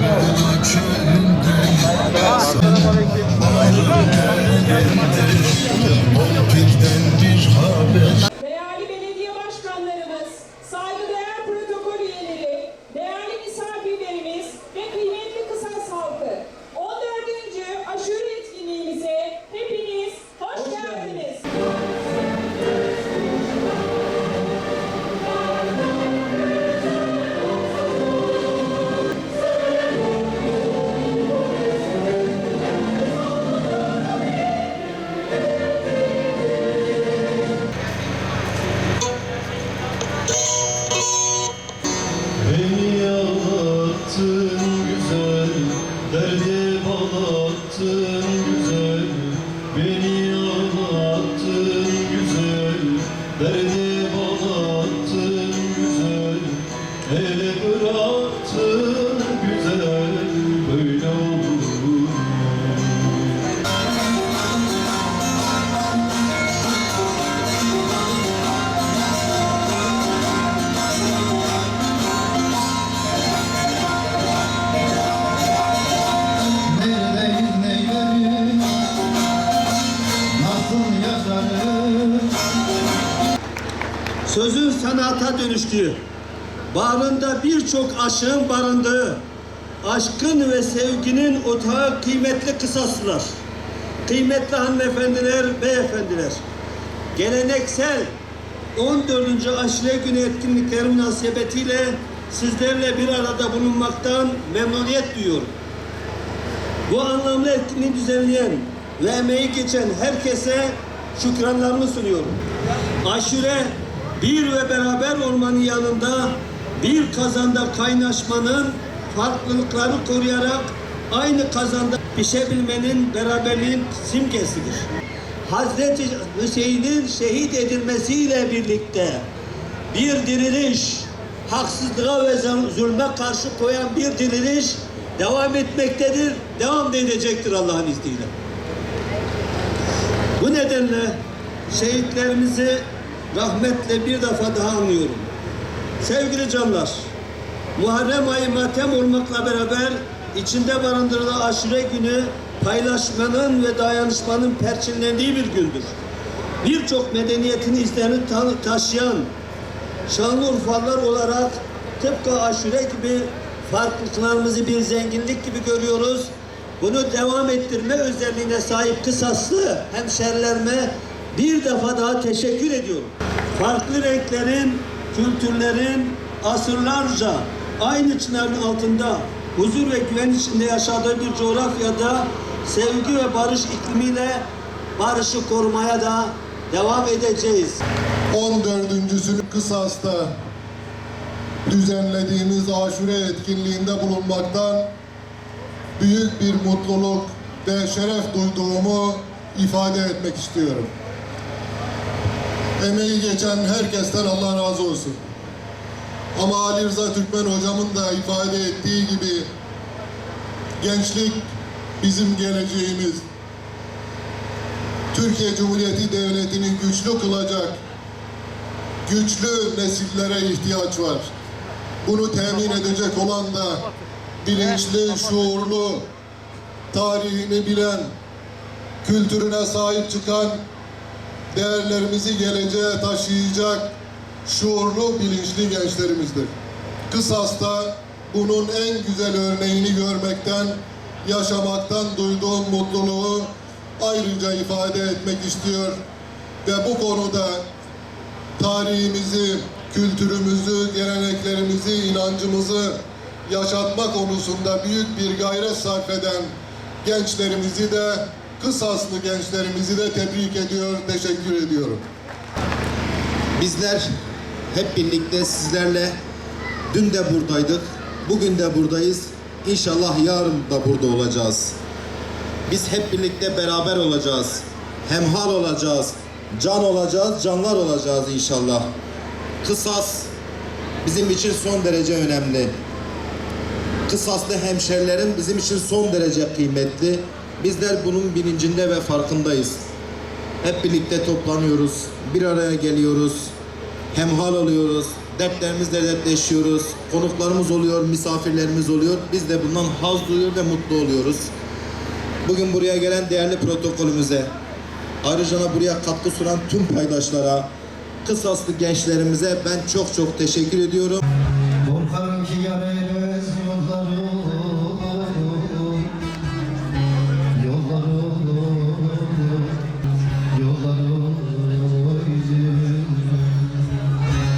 Ben köyünden Mm-hmm. Hayata dönüştüğü, bağrında birçok aşığın barındığı, aşkın ve sevginin otağı kıymetli kısaslar. Kıymetli hanımefendiler, beyefendiler, geleneksel 14. Aşure Günü etkinlikleri münasebetiyle sizlerle bir arada bulunmaktan memnuniyet duyuyorum. Bu anlamlı etkinliği düzenleyen ve emeği geçen herkese şükranlarımı sunuyorum. Aşure bir ve beraber olmanın yanında bir kazanda kaynaşmanın farklılıkları koruyarak aynı kazanda pişebilmenin beraberliğin simgesidir. Hazreti Hüseyin'in şehit edilmesiyle birlikte bir diriliş, haksızlığa ve zulme karşı koyan bir diriliş devam etmektedir, devam edecektir Allah'ın izniyle. Bu nedenle şehitlerimizi rahmetle bir defa daha anıyorum. Sevgili canlar, Muharrem ayı matem olmakla beraber içinde barındırılan aşure günü paylaşmanın ve dayanışmanın perçinlendiği bir gündür. Birçok medeniyetin izlerini ta- taşıyan Şanlıurfalılar olarak tıpkı aşure gibi farklılıklarımızı bir zenginlik gibi görüyoruz. Bunu devam ettirme özelliğine sahip kısaslı hemşerilerime bir defa daha teşekkür ediyorum. Farklı renklerin, kültürlerin asırlarca aynı çınarın altında huzur ve güven içinde yaşadığı bir coğrafyada sevgi ve barış iklimiyle barışı korumaya da devam edeceğiz. 14.sünü Kısas'ta düzenlediğimiz aşure etkinliğinde bulunmaktan büyük bir mutluluk ve şeref duyduğumu ifade etmek istiyorum. Emeği geçen herkesten Allah razı olsun. Ama Ali Rıza Türkmen hocamın da ifade ettiği gibi gençlik bizim geleceğimiz. Türkiye Cumhuriyeti Devleti'ni güçlü kılacak güçlü nesillere ihtiyaç var. Bunu temin edecek olan da bilinçli, şuurlu, tarihini bilen, kültürüne sahip çıkan, değerlerimizi geleceğe taşıyacak şuurlu, bilinçli gençlerimizdir. Kısasta bunun en güzel örneğini görmekten, yaşamaktan duyduğum mutluluğu ayrıca ifade etmek istiyor ve bu konuda tarihimizi, kültürümüzü, geleneklerimizi, inancımızı yaşatma konusunda büyük bir gayret sarf eden gençlerimizi de, Kısaslı gençlerimizi de tebrik ediyor, teşekkür ediyorum. Bizler hep birlikte sizlerle dün de buradaydık, bugün de buradayız. İnşallah yarın da burada olacağız. Biz hep birlikte beraber olacağız. Hemhal olacağız. Can olacağız, canlar olacağız inşallah. Kısas bizim için son derece önemli. Kısaslı hemşerilerim bizim için son derece kıymetli. Bizler bunun bilincinde ve farkındayız. Hep birlikte toplanıyoruz, bir araya geliyoruz, hemhal oluyoruz, dertlerimizle dertleşiyoruz, konuklarımız oluyor, misafirlerimiz oluyor. Biz de bundan haz duyuyor ve mutlu oluyoruz. Bugün buraya gelen değerli protokolümüze, ayrıca buraya katkı sunan tüm paydaşlara, kısaslı gençlerimize ben çok çok teşekkür ediyorum.